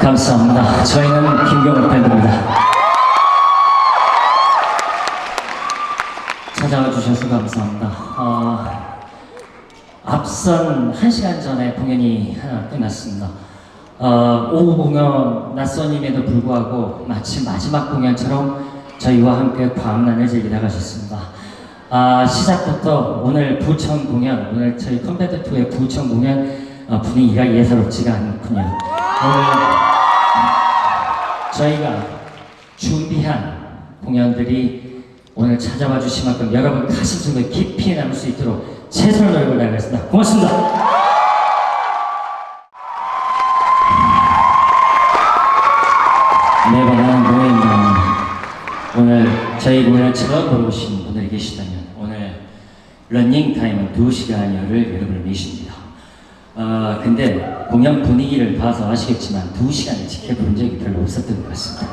감사합니다. 저희는 김경호 밴드입니다. 찾아와 주셔서 감사합니다. 어, 앞선 1시간 전에 공연이 하나 끝났습니다. 어, 오후 공연 낯선임에도 불구하고 마치 마지막 공연처럼 저희와 함께 광란을 즐기다 가셨습니다. 아, 시작부터 오늘 부천 공연, 오늘 저희 컴배트 2의 부천 공연 어, 분위기가 예사롭지가 않군요. 오늘 저희가 준비한 공연들이 오늘 찾아와 주신 만큼 여러분 가슴 속에 깊이 남을 수 있도록 최선을 다하고 나가겠습니다. 고맙습니다. 매번 하는 노예입니다. 오늘 저희 공연을 처음 보러 오신 분들이 계시다면 오늘 런닝 타임은 2시간여를 여러분을 미십니다. 어, 근데 공연 분위기를 봐서 아시겠지만 2시간을 지켜본 적이 별로 없었던 것 같습니다.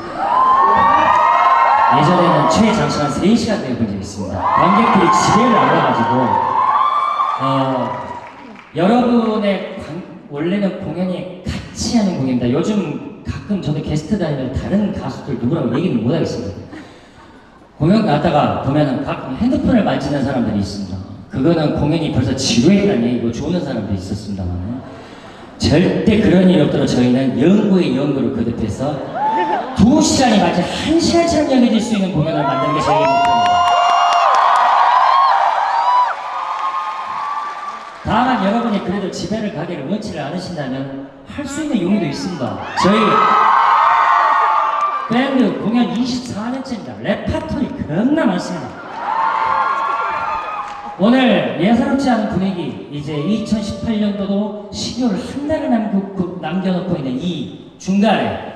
예전에는 최장시간 3시간 되어본 적이 있습니다. 관객들이 지뢰를 나와가지고 어, 여러분의 관- 원래는 공연이 같이 하는 공연입니다. 요즘 가끔 저도 게스트 다니면 다른 가수들 누구라고 얘기는 못하겠습니다. 공연 갔다가 보면은 가끔 핸드폰을 만지는 사람들이 있습니다. 그거는 공연이 벌써 지루했다는 얘기고 조는 사람도 있었습니다만 절대 그런 일이 없도록 저희는 연구의 연구를 거듭해서 두 시간이 마치 한 시간처럼 여겨질 수 있는 공연을 만드는 게 저희의 목표입니다. 다만 여러분이 그래도 집에를 가기를 원치를 않으신다면 할 수 있는 용의도 있습니다. 저희 밴드 공연 24년째입니다. 레파토리 겁나 많습니다. 오늘 예사롭지 않은 분위기, 이제 2018년도도 12월 한 달을 남겨, 남겨놓고 있는 이 중간에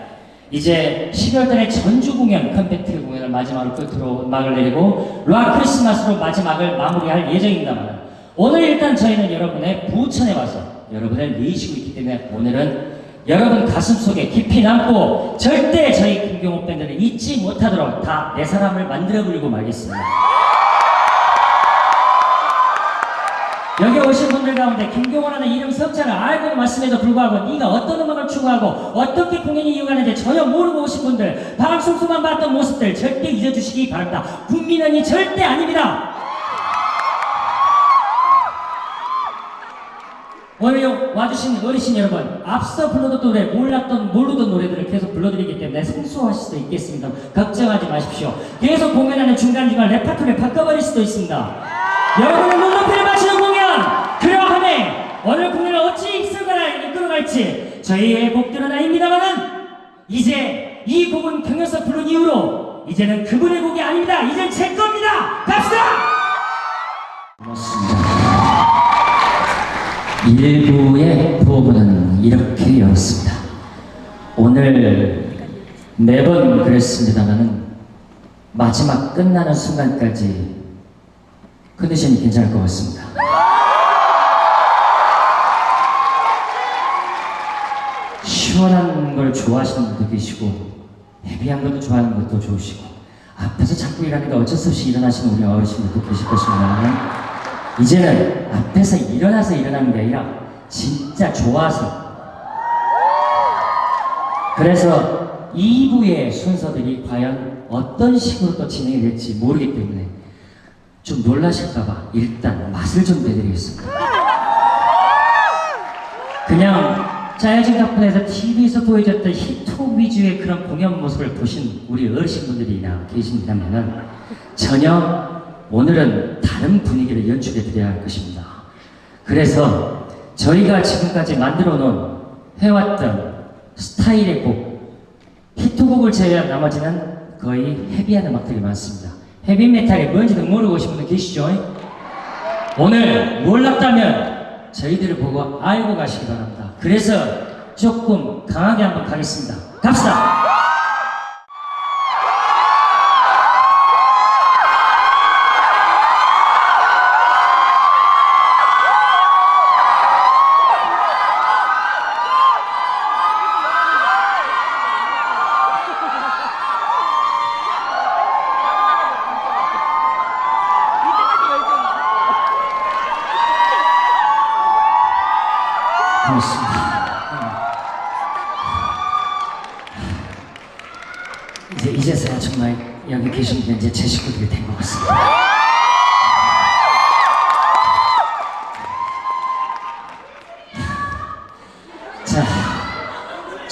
이제 12월 달에 전주 공연, 컴팩트 공연을 마지막으로 끝으로 막을 내리고 락 크리스마스로 마지막을 마무리할 예정입니다만 오늘 일단 저희는 여러분의 부천에 와서 여러분을 모시고 있기 때문에 오늘은 여러분 가슴 속에 깊이 남고 절대 저희 김경호 밴드를 잊지 못하도록 다 내 사람을 만들어 버리고 말겠습니다. 여기 오신 분들 가운데 김경호라는 이름 석자를 알고 말씀에도 불구하고 네가 어떤 음악을 추구하고 어떻게 공연이 이어가는지 전혀 모르고 오신 분들 방송수만 봤던 모습들 절대 잊어주시기 바랍니다. 국민은이 절대 아닙니다. 오늘 와주신 어르신 여러분 앞서 불러던 노래 몰랐던 모르던 노래들을 계속 불러드리기 때문에 생소할 수도 있겠습니다 걱정하지 마십시오 계속 공연하는 중간중간 레파토리를 바꿔버릴 수도 있습니다 여러분의 눈높이를 맞추는 공연 그러함에 오늘 공연을 어찌 이끌어가, 이끌어갈지 저희의 곡들은 아닙니다만은 이제 이 곡은 경연서 부른 이후로 이제는 그분의 곡이 아닙니다 이젠 제 겁니다 갑시다 고맙습니다 일부의 부분은 이렇게 열었습니다. 오늘 매번 그랬습니다만은 마지막 끝나는 순간까지 컨디션이 괜찮을 것 같습니다. 시원한 걸 좋아하시는 분도 계시고 헤비한 것도 좋아하는 것도 좋으시고 앞에서 자꾸 일하니까 어쩔 수 없이 일어나시는 우리 어르신들도 계실 것입니다만 이제는 앞에서 일어나서 일어나는 게 아니라 진짜 좋아서 그래서 2부의 순서들이 과연 어떤 식으로 또 진행이 될지 모르기 때문에 좀 놀라실까봐 일단 맛을 좀 내드리겠습니다. 그냥 짜여진 덕분에서 TV에서 보여줬던 힙합 위주의 그런 공연 모습을 보신 우리 어르신분들이나 계신다면은 전혀 오늘은 다른 분위기를 연출해 드려야 할 것입니다. 그래서 저희가 지금까지 만들어 놓은 해왔던 스타일의 곡, 히트곡을 제외한 나머지는 거의 헤비한 음악들이 많습니다. 헤비 메탈이 뭔지도 모르고 오신 분들 계시죠? 오늘 몰랐다면 저희들을 보고 알고 가시기 바랍니다. 그래서 조금 강하게 한번 가겠습니다. 갑시다!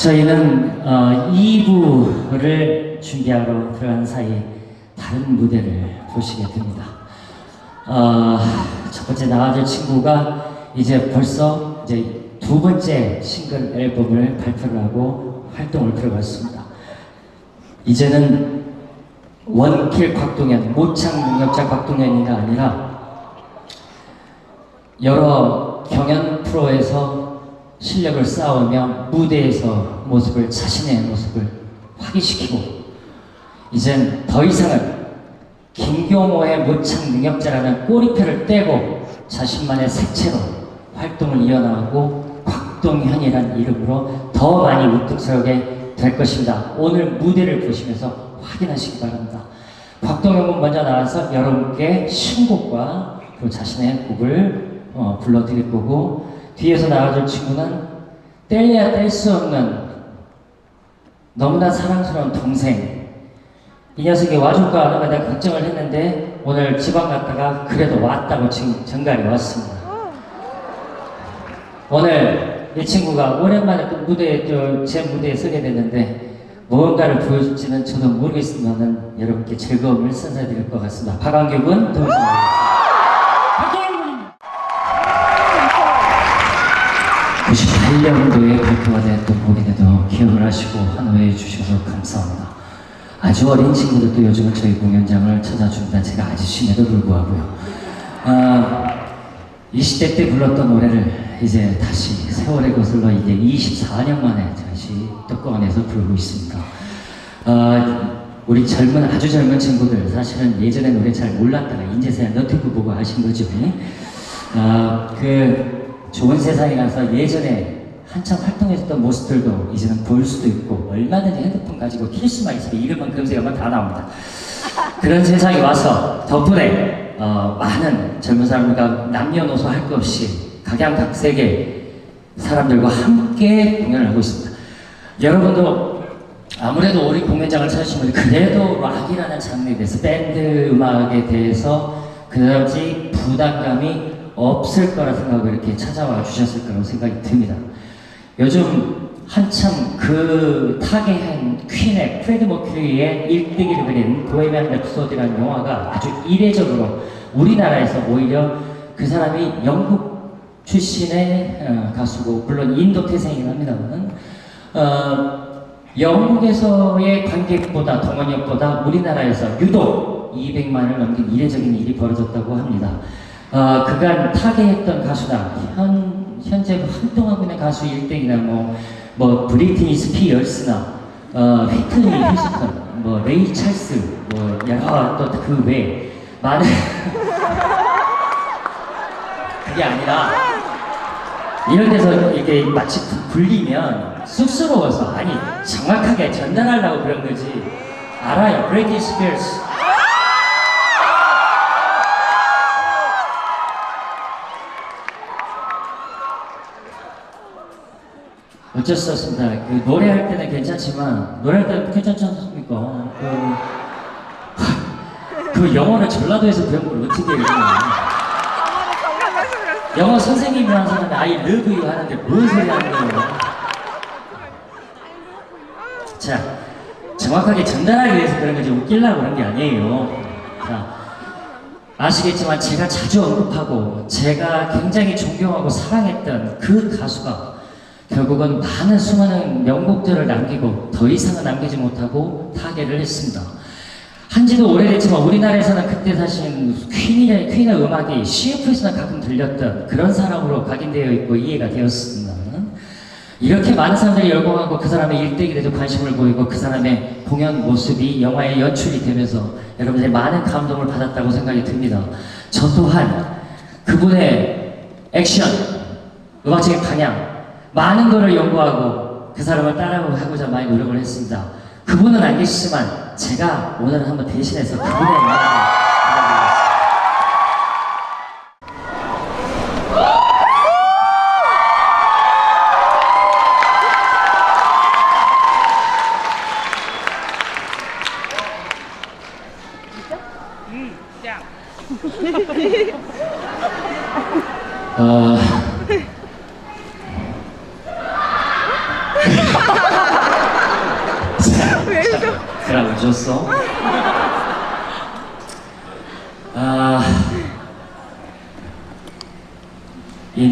저희는 어, 2부를 준비하러 들어간 사이 다른 무대를 보시게 됩니다. 어, 첫 번째 나와줄 친구가 이제 벌써 이제 두 번째 싱글 앨범을 발표를 하고 활동을 들어갔습니다. 이제는 원킬 곽동현, 모창 능력자 곽동현이가 아니라 여러 경연 프로에서 실력을 쌓으며 무대에서 모습을 자신의 모습을 확인시키고 이젠 더 이상은 김경호의 모창 능력자라는 꼬리표를 떼고 자신만의 색채로 활동을 이어나가고 곽동현이라는 이름으로 더 많이 우뚝 서게 될 것입니다. 오늘 무대를 보시면서 확인하시기 바랍니다. 곽동현은 먼저 나와서 여러분께 신곡과 그 자신의 곡을 어, 불러드릴 거고 뒤에서 나와줄 친구는 뗄래야 뗄 수 없는 너무나 사랑스러운 동생 이 녀석이 와줄까 안 올까 내가 걱정을 했는데 오늘 지방 갔다가 그래도 왔다고 지금 전갈이 왔습니다. 오늘 이 친구가 오랜만에 또 무대에 또 제 무대에 서게 됐는데 무언가를 보여줄지는 저도 모르겠지만은 여러분께 즐거움을 선사드릴 것 같습니다. 박완규군 동생. 박완규군. 98년도에 발표가 됐던 곡인데도 기억을 하시고 환호해 주셔서 감사합니다. 아주 어린 친구들도 요즘은 저희 공연장을 찾아줍니다. 제가 아저씨임에도 불구하고요. 아, 20대 때 불렀던 노래를 이제 다시 세월의 거슬러 이제 24년 만에 다시 또 꺼내서 부르고 있습니다. 아, 우리 젊은 아주 젊은 친구들 사실은 예전에 노래 잘 몰랐다가 이제서야 너튜브 보고 하신 거죠. 아, 그 좋은 세상이라서 예전에 한참 활동했던 모습들도 이제는 볼 수도 있고 얼마든지 핸드폰 가지고 킬 수만 있으면 이름만 검색하면 다 나옵니다. 그런 세상이 와서 덕분에 어, 많은 젊은 사람들과 남녀노소 할 것 없이 각양각색의 사람들과 함께 공연을 하고 있습니다. 여러분도 아무래도 우리 공연장을 찾으시면 그래도 락이라는 장르에 대해서 밴드 음악에 대해서 그다지 부담감이 없을 거라 생각하고 이렇게 찾아와 주셨을 거라고 생각이 듭니다. 요즘 한참 그 타계한 퀸의 프레드 머큐리의 일대기를 그린 보헤미안 랩소디라는 영화가 아주 이례적으로 우리나라에서 오히려 그 사람이 영국 출신의 어, 가수고 물론 인도 태생이긴 합니다만 어, 영국에서의 관객보다 동원역보다 우리나라에서 유독 200만을 넘긴 이례적인 일이 벌어졌다고 합니다. 어, 그간 타계했던 가수나 현, 현재 활동하고 있는 가수 1등이나 뭐, 뭐 브리트니 스피어스나 어, 휘트니 휴스턴, 뭐 레이 찰스, 뭐 여러 또그 외에 많은 그게 아니라 이런 데서 이렇게 마치 굴리면 쑥스러워서 아니 정확하게 전달하려고 그런 거지. 알아요. 브리트니 스피어스 어쩔 수 없습니다. 그 노래할 때는 괜찮지만 노래할 때는 괜찮지 않습니까? 그, 그 영어를 전라도에서 배운 걸 어떻게 해요? 영어 선생님이라는 사람이 I love you 하는데 뭔 소리 하는 거예요? 자, 정확하게 전달하기 위해서 그런 거지 웃기려고 그런 게 아니에요. 자, 아시겠지만 제가 자주 언급하고 제가 굉장히 존경하고 사랑했던 그 가수가 결국은 많은 수많은 명곡들을 남기고 더 이상은 남기지 못하고 타계를 했습니다. 한지도 오래됐지만 우리나라에서는 그때 사실 퀸의, 퀸의 음악이 CF에서나 가끔 들렸던 그런 사람으로 각인되어 있고 이해가 되었습니다. 이렇게 많은 사람들이 열광하고 그 사람의 일대기에도 관심을 보이고 그 사람의 공연 모습이 영화에 연출이 되면서 여러분들이 많은 감동을 받았다고 생각이 듭니다. 저 또한 그분의 액션, 음악적인 방향, 많은 것을 연구하고 그 사람을 따라하고자 많이 노력을 했습니다. 그분은 안 계시지만 제가 오늘 한번 대신해서 그분의 말을 음, 어,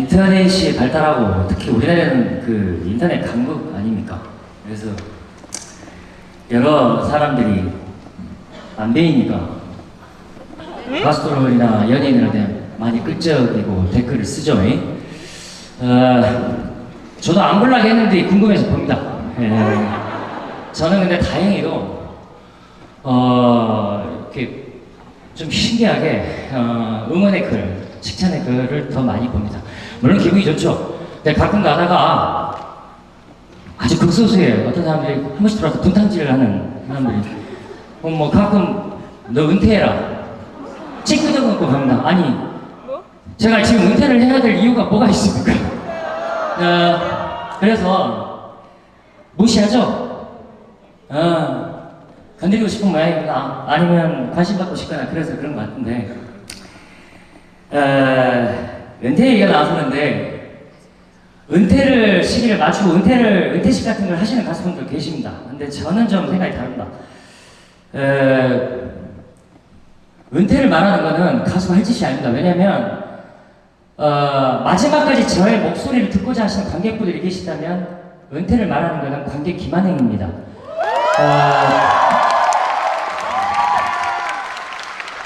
인터넷이 발달하고 특히 우리나라는 그 인터넷 강국 아닙니까? 그래서 여러 사람들이 안배이니까 가수들이나 연예인을 대한 많이 끌적이고 댓글을 쓰죠. 잉? 어, 저도 안 볼라고 했는데 궁금해서 봅니다. 예. 저는 근데 다행히도 어, 이렇게 좀 신기하게 어, 응원의 글, 칭찬의 글을 더 많이 봅니다. 물론 기분이 좋죠. 근데 가끔 가다가 아주 극소수예요. 어떤 사람들이 한 번씩 들어와서 분탕질을 하는 사람들이 어, 뭐 가끔 너 은퇴해라. 찌끄덕 먹고 갑니다. 아니 제가 지금 은퇴를 해야 될 이유가 뭐가 있습니까? 어, 그래서 무시하죠. 어, 건드리고 싶은 모양이구나. 아니면 관심 받고 싶거나 그래서 그런 것 같은데. 어, 은퇴 얘기가 나왔었는데, 은퇴를, 시기를 맞추고 은퇴를, 은퇴식 같은 걸 하시는 가수분들 계십니다. 근데 저는 좀 생각이 다릅니다. 어, 은퇴를 말하는 거는 가수가 할 짓이 아닙니다. 왜냐면, 어, 마지막까지 저의 목소리를 듣고자 하시는 관객분들이 계시다면, 은퇴를 말하는 거는 관객 기만행입니다. 어,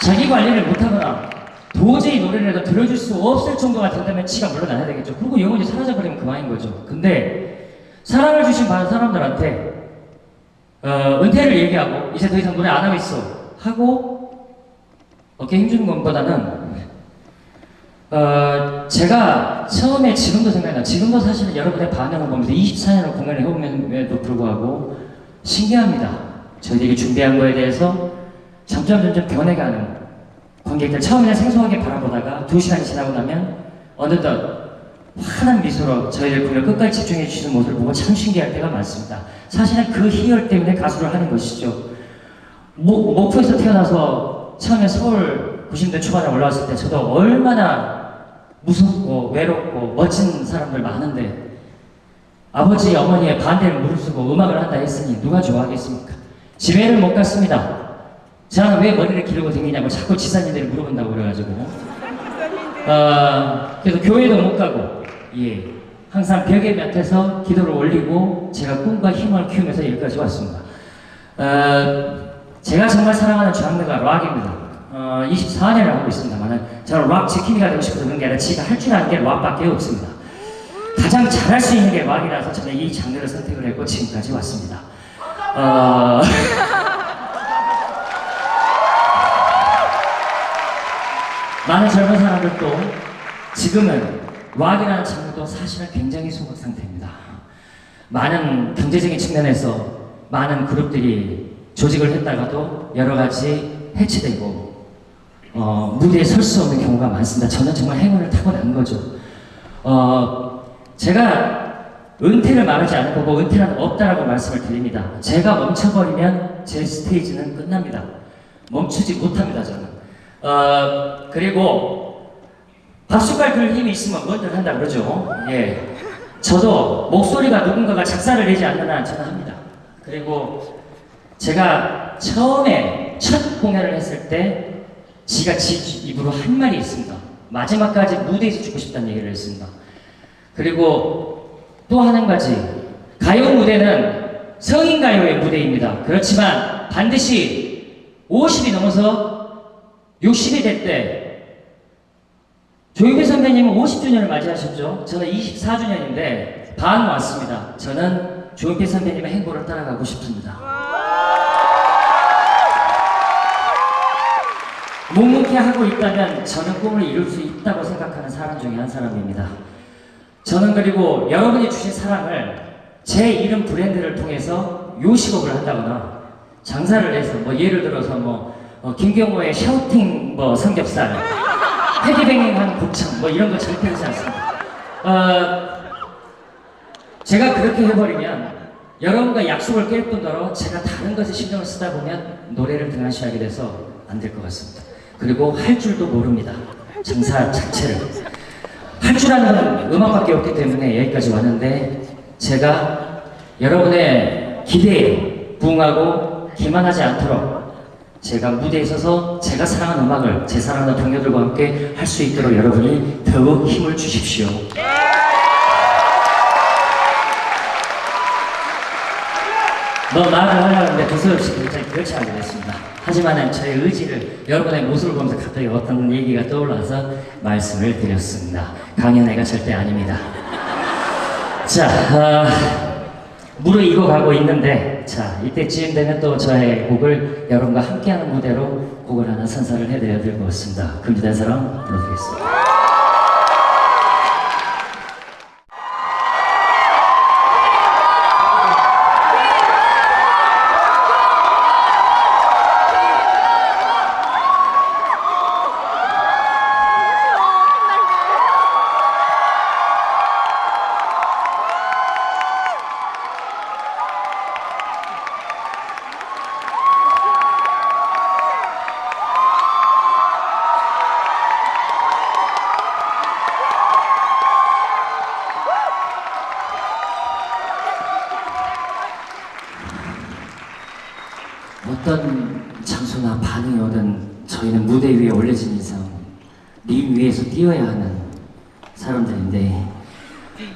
자기 관리를 못하거나 도저히 노래를 들어줄 수 없을 정도가 된다면 지가 물러나야 되겠죠. 그리고 영원히 사라져버리면 그만인 거죠. 근데 사랑을 주신 많은 사람들한테 어, 은퇴를 얘기하고 이제 더 이상 노래 안 하고 있어 하고 어깨 힘주는 것보다는 어, 제가 처음에 지금도 생각나 지금도 사실은 여러분의 반응을 보면서 24년을 공연을 해오면에도 불구하고 신기합니다. 저희들이 준비한 거에 대해서 점점 점점 변해가는 관객들 처음에는 생소하게 바라보다가 두 시간이 지나고 나면 어느덧 환한 미소로 저희들 공연 끝까지 집중해 주시는 모습을 보고 참 신기할 때가 많습니다. 사실은 그 희열 때문에 가수를 하는 것이죠. 목, 목포에서 태어나서 처음에 서울 90대 초반에 올라왔을 때 저도 얼마나 무섭고 외롭고 멋진 사람들 많은데 아버지 어머니의 반대를 무릅쓰고 음악을 한다 했으니 누가 좋아하겠습니까? 집에를 못 갔습니다. 저는 왜 머리를 기르고 다니냐고 자꾸 지사님들이 물어본다고 그래가지고 어, 그래서 교회도 못 가고 예 항상 벽에 몇에서 기도를 올리고 제가 꿈과 힘을 키우면서 여기까지 왔습니다. 어, 제가 정말 사랑하는 장르가 락입니다. 어, 24년을 하고 있습니다만은 저는 락 지킴이가 되고 싶어서 그런 게 아니라 지가 할 줄 아는 게 락밖에 없습니다. 가장 잘할 수 있는 게 락이라서 저는 이 장르를 선택을 했고 지금까지 왔습니다. 어... 많은 젊은 사람들도 지금은 락이라는 장르도 사실은 굉장히 소극 상태입니다. 많은 경제적인 측면에서 많은 그룹들이 조직을 했다가도 여러 가지 해체되고 어, 무대에 설 수 없는 경우가 많습니다. 저는 정말 행운을 타고난 거죠. 어, 제가 은퇴를 말하지 않을 거고 은퇴는 없다라고 말씀을 드립니다. 제가 멈춰버리면 제 스테이지는 끝납니다. 멈추지 못합니다, 저는. 어, 그리고 박수갈 들 힘이 있으면 뭐든 한다 그러죠. 예. 저도 목소리가 누군가가 작사를 내지 않는 한 저는 합니다. 그리고 제가 처음에 첫 공연을 했을 때 지가 지 입으로 한 말이 있습니다. 마지막까지 무대에서 죽고 싶다는 얘기를 했습니다. 그리고 또 한 가지 가요 무대는 성인 가요의 무대입니다. 그렇지만 반드시 50이 넘어서 60이 될 때 조용필 선배님은 50주년을 맞이하셨죠. 저는 24주년인데 반 왔습니다. 저는 조용필 선배님의 행보를 따라가고 싶습니다. 묵묵히 하고 있다면 저는 꿈을 이룰 수 있다고 생각하는 사람 중에 한 사람입니다. 저는 그리고 여러분이 주신 사랑을 제 이름 브랜드를 통해서 요식업을 한다거나 장사를 해서 뭐 예를 들어서 뭐 어, 김경호의 샤우팅 뭐 삼겹살 헤디뱅잉한 곱창 뭐 이런 거 절대 하지 않습니다. 어, 제가 그렇게 해버리면 여러분과 약속을 깰 뿐더러 제가 다른 것에 신경을 쓰다 보면 노래를 등한시하게 돼서 안 될 것 같습니다. 그리고 할 줄도 모릅니다. 장사 자체를. 할 줄 아는 건 음악밖에 없기 때문에 여기까지 왔는데 제가 여러분의 기대에 부응하고 기만하지 않도록 제가 무대에 서서 제가 사랑하는 음악을 제 사랑하는 동료들과 함께 할 수 있도록 여러분이 더욱 힘을 주십시오. 뭐 말을 하려는데 두서없이 굉장히 그렇지 않게 됐습니다. 하지만 저의 의지를 여러분의 모습을 보면서 갑자기 어떤 얘기가 떠올라서 말씀을 드렸습니다. 강연회가 절대 아닙니다. 자, 어, 무르익어 가고 있는데, 자, 이때쯤 되면 또 저의 곡을 여러분과 함께하는 무대로 곡을 하나 선사를 해드려야 될 것 같습니다. 금지된 사람 불러드리겠습니다. 어떤 장소나 반응이 오든 저희는 무대 위에 올려진 이상 링 위에서 뛰어야 하는 사람들인데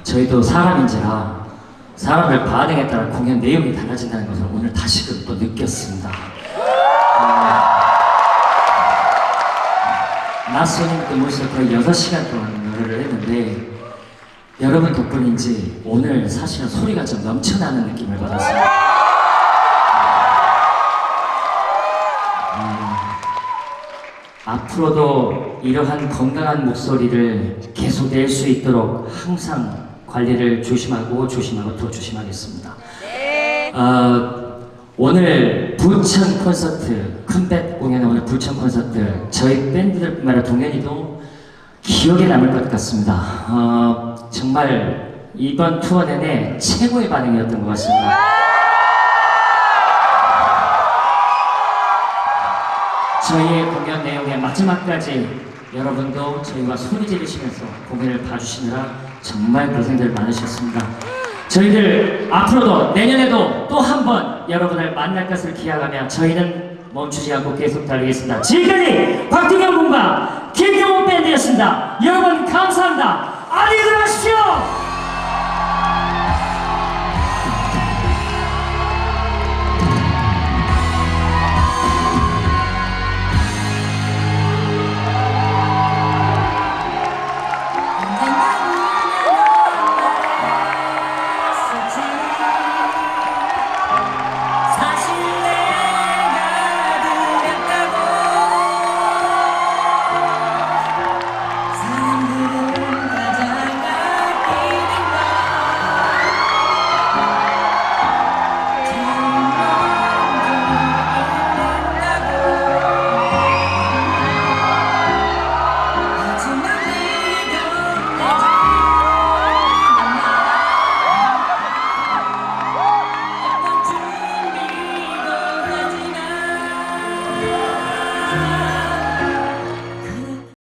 저희도 사람인지라 사람들 반응에 따라 공연 내용이 달라진다는 것을 오늘 다시금 또 느꼈습니다. 어, 낯선인 그 모습 거의 6시간 동안 노래를 했는데 여러분 덕분인지 오늘 사실은 소리가 좀 넘쳐나는 느낌을 받았습니 앞으로도 이러한 건강한 목소리를 계속 낼 수 있도록 항상 관리를 조심하고 조심하고 더 조심하겠습니다. 어, 오늘 부천 콘서트 큰뱃 공연의 오늘 부천 콘서트 저희 밴드들뿐만 아니라 동현이도 기억에 남을 것 같습니다. 어, 정말 이번 투어 내내 최고의 반응이었던 것 같습니다. 저희의 공연 내용의 마지막까지 여러분도 저희와 소리 지르시면서 공연을 봐주시느라 정말 고생들 많으셨습니다. 저희들 앞으로도 내년에도 또 한 번 여러분을 만날 것을 기약하며 저희는 멈추지 않고 계속 달리겠습니다. 지금까지 곽동현 군과 김경호 밴드였습니다. 여러분 감사합니다. 안녕히 들어가십시오.